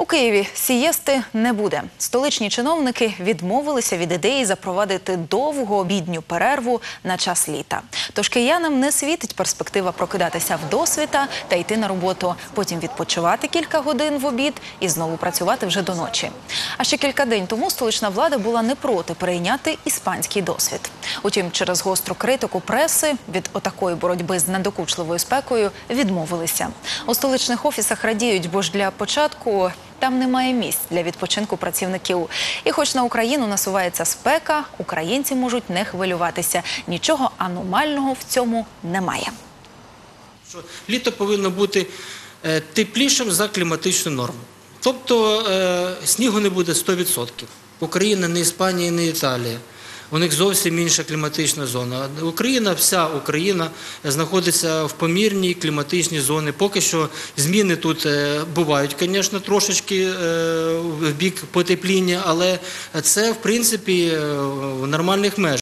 У Києві сієсти не буде. Столичні чиновники відмовилися від ідеї запровадити довгу обідню перерву на час літа. Тож киянам не світить перспектива прокидатися в досвіта та йти на роботу, потім відпочивати кілька годин в обід і знову працювати вже до ночі. А ще кілька день тому столична влада була не проти перейняти іспанський досвід. Утім, через гостру критику преси від отакої боротьби з надокучливою спекою відмовилися. У столичних офісах радіють, бо ж для початку там немає місць для відпочинку працівників. І хоч на Україну насувається спека, українці можуть не хвилюватися. Нічого аномального в цьому немає. літо повинно бути е, теплішим за кліматичну норму. Тобто е, снігу не буде 100%. Україна не Іспанія, не Італія. У них зовсім інша кліматична зона. Україна, вся Україна знаходиться в помірній кліматичній зоні. Поки що зміни тут е, бувають, звісно, трошечки е, в бік потепління, але це в принципі е, в нормальних межах.